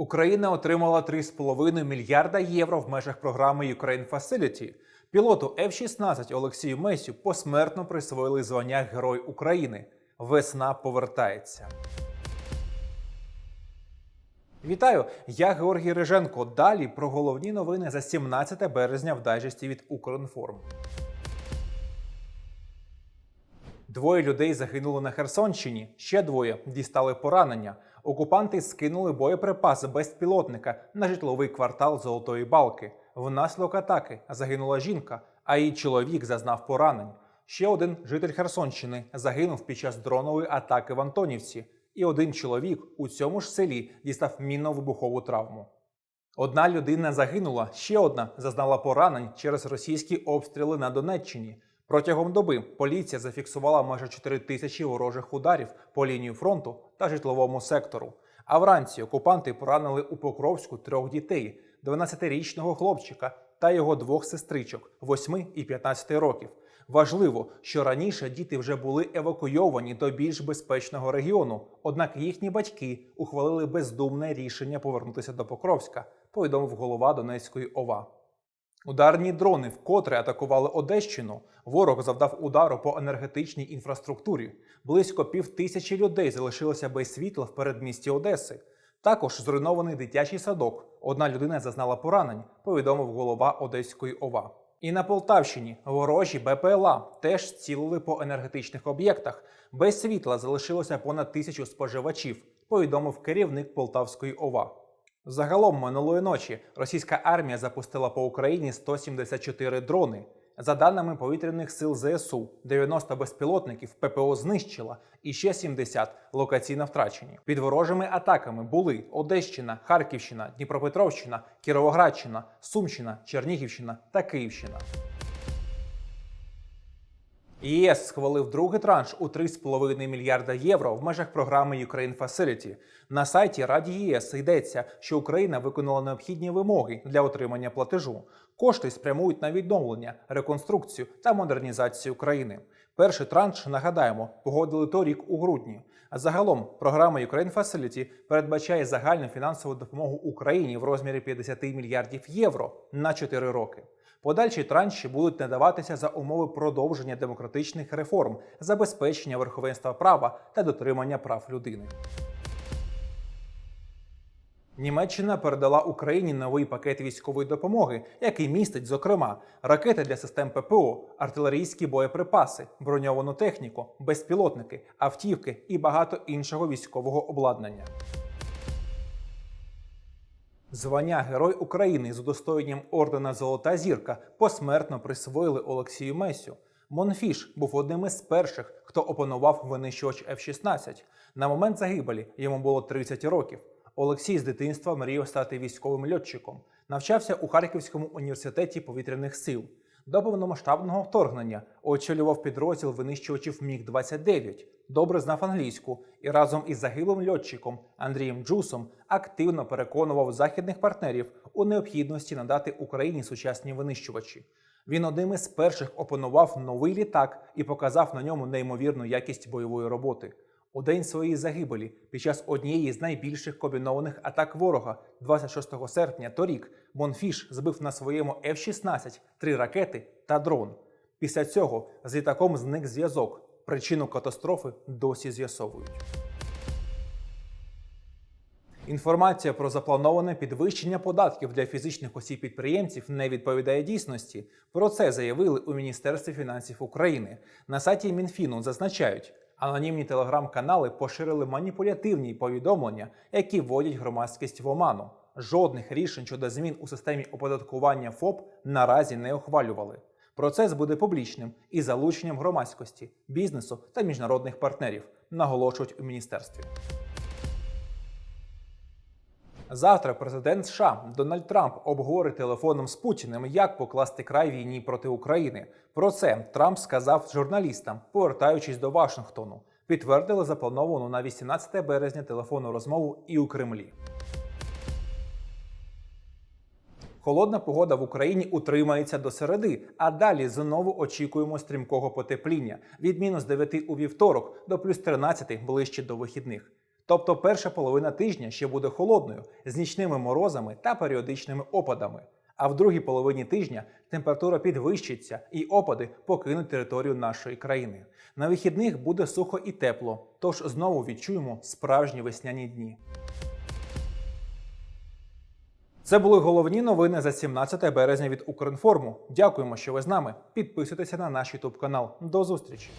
Україна отримала 3,5 мільярда євро в межах програми Ukraine Facility. Пілоту F-16 Олексію Месю посмертно присвоїли звання Герой України. Весна повертається. Вітаю! Я Георгій Риженко. Далі про головні новини за 17 березня в дайджесті від Укрінформ. Двоє людей загинули на Херсонщині. Ще двоє дістали поранення. Окупанти скинули боєприпаси безпілотника на житловий квартал Золотої Балки. Внаслідок атаки загинула жінка, а її чоловік зазнав поранень. Ще один житель Херсонщини загинув під час дронової атаки в Антонівці. І один чоловік у цьому ж селі дістав мінно-вибухову травму. Одна людина загинула, ще одна зазнала поранень через російські обстріли на Донеччині. Протягом доби поліція зафіксувала майже 4 тисячі ворожих ударів по лінії фронту та житловому сектору. А вранці окупанти поранили у Покровську трьох дітей: 12-річного хлопчика та його двох сестричок 8 і 15 років. Важливо, що раніше діти вже були евакуйовані до більш безпечного регіону, однак їхні батьки ухвалили бездумне рішення повернутися до Покровська, повідомив голова Донецької ОВА. Ударні дрони вкотре атакували Одещину. Ворог завдав удару по енергетичній інфраструктурі. Близько пів тисячі людей залишилося без світла в передмісті Одеси. Також зруйнований дитячий садок. Одна людина зазнала поранень, повідомив голова Одеської ОВА. І на Полтавщині ворожі БПЛА теж цілили по енергетичних об'єктах. Без світла залишилося понад тисячу споживачів, повідомив керівник Полтавської ОВА. Загалом минулої ночі російська армія запустила по Україні 174 дрони. За даними повітряних сил ЗСУ, 90 безпілотників ППО знищила і ще 70 локаційно втрачені. Під ворожими атаками були Одещина, Харківщина, Дніпропетровщина, Кіровоградщина, Сумщина, Чернігівщина та Київщина. ЄС схвалив другий транш у 3,5 мільярда євро в межах програми Ukraine Facility. На сайті Раді ЄС йдеться, що Україна виконала необхідні вимоги для отримання платежу. Кошти спрямують на відновлення, реконструкцію та модернізацію країни. Перший транш, нагадаємо, погодили торік у грудні. А загалом програма Ukraine Facility передбачає загальну фінансову допомогу Україні в розмірі 50 мільярдів євро на 4 роки. Подальші транші будуть надаватися за умови продовження демократичних реформ, забезпечення верховенства права та дотримання прав людини. Німеччина передала Україні новий пакет військової допомоги, який містить, зокрема, ракети для систем ППО, артилерійські боєприпаси, броньовану техніку, безпілотники, автівки і багато іншого військового обладнання. Звання Герой України з удостоєнням ордена Золота зірка посмертно присвоїли Олексію Месю. Монфіш був одним із перших, хто опанував винищувач F-16. На момент загибелі йому було 30 років. Олексій з дитинства мріяв стати військовим льотчиком. Навчався у Харківському університеті повітряних сил. До повномасштабного вторгнення очолював підрозділ винищувачів Міг-29, добре знав англійську і разом із загиблим льотчиком Андрієм Джусом активно переконував західних партнерів у необхідності надати Україні сучасні винищувачі. Він одним із перших опанував новий літак і показав на ньому неймовірну якість бойової роботи. У день своєї загибелі під час однієї з найбільших комбінованих атак ворога 26 серпня торік Монфіш збив на своєму F-16 три ракети та дрон. Після цього з літаком зник зв'язок. Причину катастрофи досі з'ясовують. Інформація про заплановане підвищення податків для фізичних осіб підприємців не відповідає дійсності. Про це заявили у Міністерстві фінансів України. На сайті Мінфіну зазначають, анонімні телеграм-канали поширили маніпулятивні повідомлення, які вводять громадськість в оману. Жодних рішень щодо змін у системі оподаткування ФОП наразі не ухвалювали. Процес буде публічним і залученням громадськості, бізнесу та міжнародних партнерів, наголошують у міністерстві. Завтра президент США Дональд Трамп обговорить телефоном з Путіним, як покласти край війні проти України. Про це Трамп сказав журналістам, повертаючись до Вашингтону. Підтвердили заплановану на 18 березня телефонну розмову і у Кремлі. Холодна погода в Україні утримається до середи, а далі знову очікуємо стрімкого потепління від мінус 9 у вівторок до плюс 13 ближче до вихідних. Тобто перша половина тижня ще буде холодною з нічними морозами та періодичними опадами. А в другій половині тижня температура підвищиться і опади покинуть територію нашої країни. На вихідних буде сухо і тепло, тож знову відчуємо справжні весняні дні. Це були головні новини за 17 березня від Укрінформу. Дякуємо, що ви з нами. Підписуйтеся на наш YouTube канал. До зустрічі!